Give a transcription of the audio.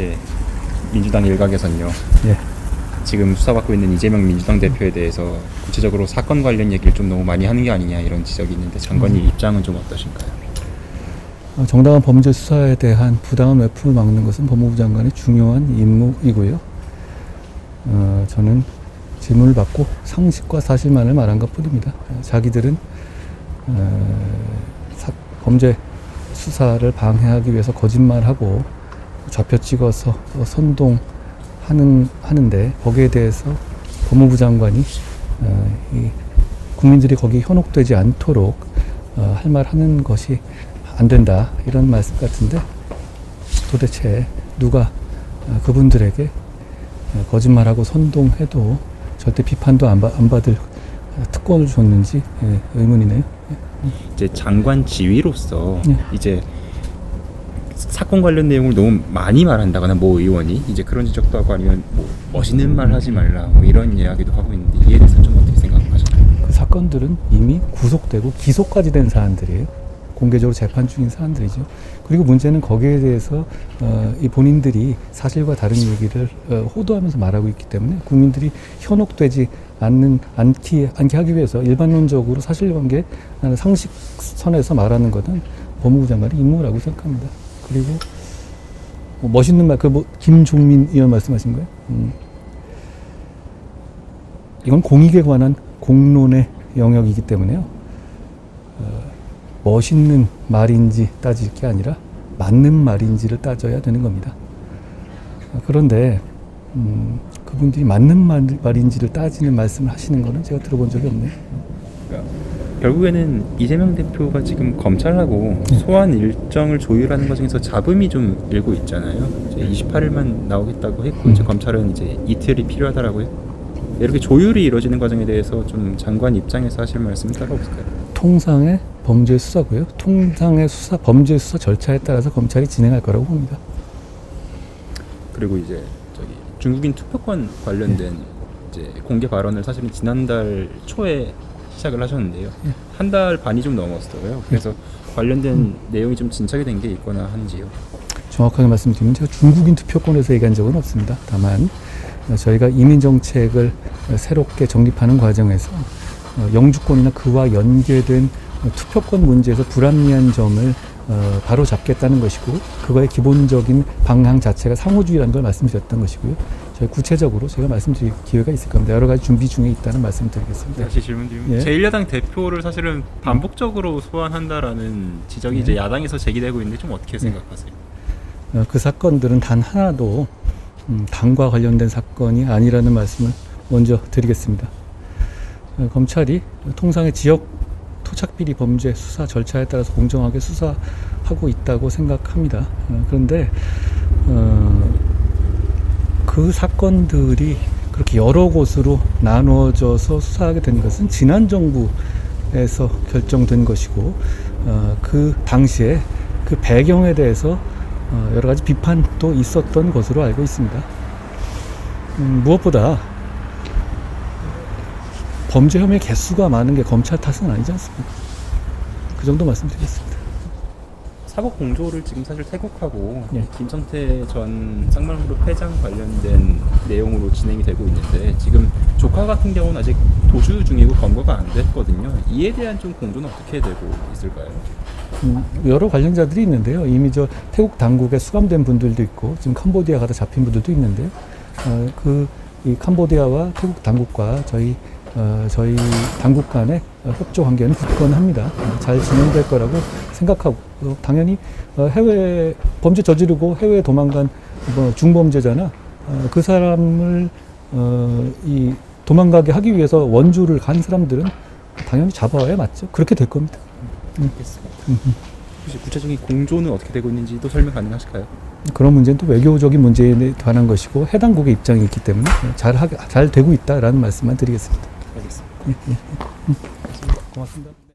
이제 민주당 일각에선요. 예. 지금 수사받고 있는 이재명 민주당 대표에 대해서 구체적으로 사건 관련 얘기를 좀 너무 많이 하는 게 아니냐 이런 지적이 있는데 장관님 입장은 좀 어떠신가요? 어, 정당한 범죄 수사에 대한 부당한 외품을 막는 것은 법무부 장관의 중요한 임무이고요. 어, 저는 질문을 받고 상식과 사실만을 말한 것 뿐입니다. 어, 자기들은 어, 사- 범죄 수사를 방해하기 위해서 거짓말하고 좌표 찍어서 또 선동하는 하는데 거기에 대해서 법무부 장관이 어, 이 국민들이 거기 현혹되지 않도록 어, 할말 하는 것이 안 된다 이런 말씀 같은데 도대체 누가 어, 그분들에게 어, 거짓말하고 선동해도 절대 비판도 안, 받- 안 받을 어, 특권을 줬는지 예, 의문이네요. 이제 장관 지위로서 네. 이제 사건 관련 내용을 너무 많이 말한다거나 뭐 의원이 이제 그런 지적도 하고 아니면 뭐 멋있는 말 하지 말라 뭐 이런 이야기도 하고 있는데 이에 대해서 좀 어떻게 생각하시나요? 그 사건들은 이미 구속되고 기소까지 된 사안들이에요. 공개적으로 재판 중인 사안들이죠. 그리고 문제는 거기에 대해서 어, 이 본인들이 사실과 다른 얘기를 어, 호도하면서 말하고 있기 때문에 국민들이 현혹되지 않는 않기 않게 하기 위해서 일반론적으로 사실관계 상식선에서 말하는 것은 법무부 장관의 임무라고 생각합니다. 그리고 뭐 멋있는 말, 그 뭐 김종민 의원 말씀하신 거예요? 음. 이건 공익에 관한 공론의 영역이기 때문에요. 어, 멋있는 말인지 따질 게 아니라 맞는 말인지를 따져야 되는 겁니다. 어, 그런데 음, 그분들이 맞는 말, 말인지를 따지는 말씀을 하시는 거는 제가 들어본 적이 없네요. 결국에는 이재명 대표가 지금 검찰하고 네. 소환 일정을 조율하는 과정에서 잡음이 좀 일고 있잖아요. 이제 28일만 나오겠다고 했고 음. 이제 검찰은 이제 이틀이 필요하다라고 했고 이렇게 조율이 이루어지는 과정에 대해서 좀 장관 입장에서 하실 말씀이 따로 없을까요? 통상의 범죄 수사고요. 통상의 수사 범죄 수사 절차에 따라서 검찰이 진행할 거라고 봅니다. 그리고 이제 저기 중국인 투표권 관련된 이제 공개 발언을 사실은 지난달 초에 시작을 하셨는데요. 예. 한달 반이 좀 넘었어요. 그래서 관련된 내용이 좀 진척이 된 게 있거나 한지요. 정확하게 말씀드리면 제가 중국인 투표권에서 얘기한 적은 없습니다. 다만 어, 저희가 이민 정책을 어, 새롭게 정립하는 과정에서 어, 영주권이나 그와 연계된 어, 투표권 문제에서 불합리한 점을 어, 바로 잡겠다는 것이고 그거의 기본적인 방향 자체가 상호주의라는 걸 말씀드렸던 것이고요. 저희 구체적으로 제가 말씀드릴 기회가 있을 겁니다. 여러 가지 준비 중에 있다는 말씀드리겠습니다. 다시 질문 드리면 예. 제1야당 대표를 사실은 반복적으로 소환한다라는 지적이 예. 이제 야당에서 제기되고 있는데 좀 어떻게 생각하세요? 어, 그 사건들은 단 하나도 음, 당과 관련된 사건이 아니라는 말씀을 먼저 드리겠습니다. 어, 검찰이 통상의 지역 토착비리 범죄 수사 절차에 따라서 공정하게 수사하고 있다고 생각합니다. 어, 그런데 어, 그 사건들이 그렇게 여러 곳으로 나누어져서 수사하게 된 것은 지난 정부에서 결정된 것이고 어, 그 당시에 그 배경에 대해서 어, 여러 가지 비판도 있었던 것으로 알고 있습니다. 음, 무엇보다 범죄 혐의 개수가 많은 게 검찰 탓은 아니지 않습니까? 그 정도 말씀드리겠습니다. 사법 공조를 지금 사실 태국하고 예. 김성태 전 쌍방그룹 회장 관련된 내용으로 진행이 되고 있는데 지금 조카 같은 경우는 아직 도주 중이고 검거가 안 됐거든요. 이에 대한 좀 공조는 어떻게 되고 있을까요? 음, 여러 관련자들이 있는데요. 이미 저 태국 당국에 수감된 분들도 있고 지금 캄보디아 가다 잡힌 분들도 있는데요. 어, 그이 캄보디아와 태국 당국과 저희 어, 저희 당국 간의 어, 협조 관계는 굳건합니다. 어, 잘 진행될 거라고 생각하고 어, 당연히 어, 해외 범죄 저지르고 해외에 도망간 뭐 중범죄자나 어, 그 사람을 어, 이 도망가게 하기 위해서 원주를 간 사람들은 당연히 잡아야 맞죠. 그렇게 될 겁니다. 알겠습니다. 혹시 구체적인 공조는 어떻게 되고 있는지도 설명 가능하실까요? 그런 문제는 또 외교적인 문제에 관한 것이고 해당국의 입장이 있기 때문에 잘, 하, 잘 되고 있다라는 말씀만 드리겠습니다. 예, 예. 고맙습니다.